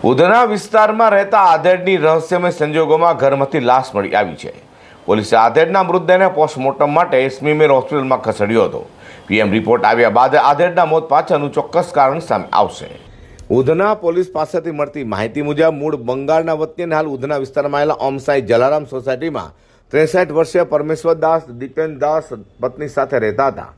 ઉધના વિસ્તારમાં રહેતા આધેડની રહસ્યમય સંજોગોમાં ઘરમાંથી લાશ મળી આવી છે. પોલીસે આધેડના મૃતદેહને પોસ્ટમોર્ટમ માટે સ્મીમેર હોસ્પિટલમાં ખસેડ્યો હતો. પીએમ રિપોર્ટ આવ્યા બાદ આધેડના મોત પાછળનું ચોક્કસ કારણ સામે આવશે. ઉધના પોલીસ પાસેથી મળતી માહિતી મુજબ મૂળ બંગાળના વતની હાલ ઉધના વિસ્તારમાં આવેલા ઓમસાઈ જલારામ સોસાયટીમાં ત્રેસઠ વર્ષીય પરમેશ્વર દાસ, દીપેન દાસ પત્ની સાથે રહેતા હતા.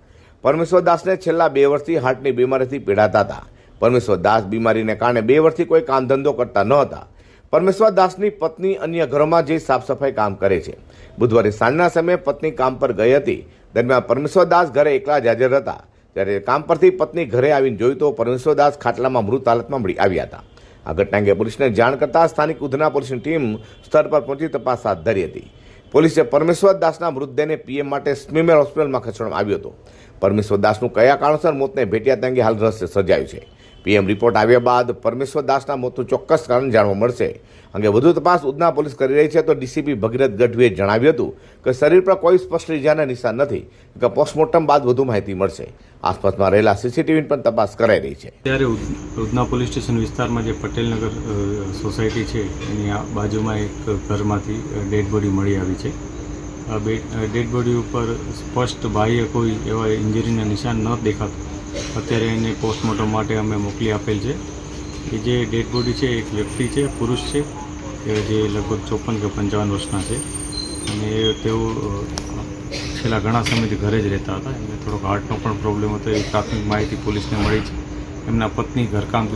પરમેશ્વર દાસને છેલ્લા બે વર્ષથી હાર્ટની બીમારીથી પીડાતા હતા. પરમેશ્વર દાસ બીમારીને કારણે બે વર્ષથી કોઈ કામ ધંધો કરતા ન હતા પરમેશ્વર દાસની પત્ની અન્ય ઘરોમાં જઈ સાફ સફાઈ કામ કરે છે. બુધવારે સાંજના સમયે પત્ની કામ પર ગઈ હતી. દરમિયાન પરમેશ્વર દાસ ઘરે એકલા જ હાજર હતા. ત્યારે કામ પરથી પત્ની ઘરે આવીને જોયું તો પરમેશ્વર દાસ ખાટલામાં મૃત હાલતમાં મળી આવ્યા હતા. આ ઘટના અંગે પોલીસને જાણ કરતાં સ્થાનિક ઉધના પોલીસની ટીમ સ્થળ પર પહોંચી તપાસ હાથ ધરી હતી. પોલીસે પરમેશ્વર દાસના મૃતદેહને પીએમ માટે સ્મીમેર હોસ્પિટલમાં ખસેડવામાં આવ્યો હતો. પરમેશ્વર દાસનું કયા કારણસર મોતને ભેટ્યા તે અંગે હાલ રહસ્ય સર્જાયું છે. પીએમ રિપોર્ટ આવ્યા બાદ પરમેશ્વર દાસના મોતનું ચોક્કસ કારણ જાણવા મળશે. અંગે વધુ તપાસ ઉધના પોલીસ કરી રહી છે તો ડીસીપી ભગીરથ ગઢવીએ જણાવ્યું હતું કે શરીર પર કોઈ સ્પષ્ટ ઇજાના નિશાન નથી કે પોસ્ટમોર્ટમ બાદ વધુ માહિતી મળશે. આસપાસમાં રહેલા સીસીટીવીની પણ તપાસ કરાઈ રહી છે. ત્યારે ઉધ- ઉધના પોલીસ સ્ટેશન વિસ્તારમાં જે પટેલનગર સોસાયટી છે, એની બાજુમાં એક ઘરમાંથી ડેડ બોડી મળી આવી છે. ડેડ બોડી ઉપર સ્પષ્ટ બાહ્ય કોઈ એવા ઇન્જરીના નિશાન ન દેખાતું અત્યારે એને પોસ્ટમોર્ટમ માટે અમે મોકલી આપેલ છે. એ જે ડેડ બોડી છે, એક વ્યક્તિ છે, પુરુષ છે, એ જે લગભગ ચોપન કે પંચાવન વર્ષના છે. અને તેઓ છેલ્લા ઘણા સમયથી ઘરે જ રહેતા હતા. એમને થોડોક હાર્ટનો પણ પ્રોબ્લેમ હતો એ પ્રાથમિક માહિતી પોલીસને મળી છે. એમના પત્ની ઘરકામ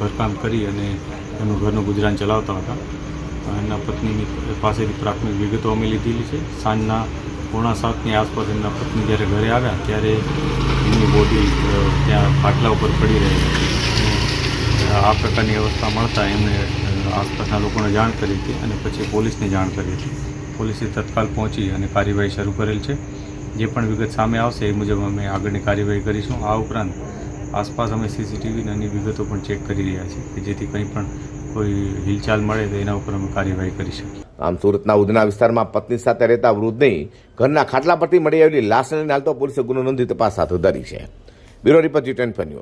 ઘરકામ કરી અને એમનું ઘરનું ગુજરાન ચલાવતા હતા. એમના પત્નીની પાસેથી પ્રાથમિક વિગતો અમે લીધેલી છે. સાંજના પોણા સાતની આસપાસ એમના પત્ની જ્યારે ઘરે આવ્યા, ત્યારે એમની બોડી ત્યાં ખાટલા ઉપર પડી રહી આ પ્રકારની અવસ્થા મળતા એમણે આસપાસના લોકોને જાણ કરી હતી અને પછી પોલીસને જાણ કરી હતી. પોલીસે તત્કાલ પહોંચી અને કાર્યવાહી શરૂ કરેલ છે. જે પણ વિગત સામે આવશે એ મુજબ અમે આગળની કાર્યવાહી કરીશું. આ ઉપરાંત આસપાસ અમે સીસીટીવી અને વિગતો પણ ચેક કરી રહ્યા છીએ કે જેથી કંઈ પણ કોઈ હિલચાલ મળે તો એના ઉપર અમે કાર્યવાહી કરી શકીએ. આમ સુરતના ઉધના વિસ્તારમાં પત્ની સાથે રહેતા વૃદ્ધની ઘરના ખાટલા પરથી મળી આવેલી લાશને હાલતો પોલીસે ગુનો નોંધી તપાસ હાથ ધરી છે. Bureau report G ten news.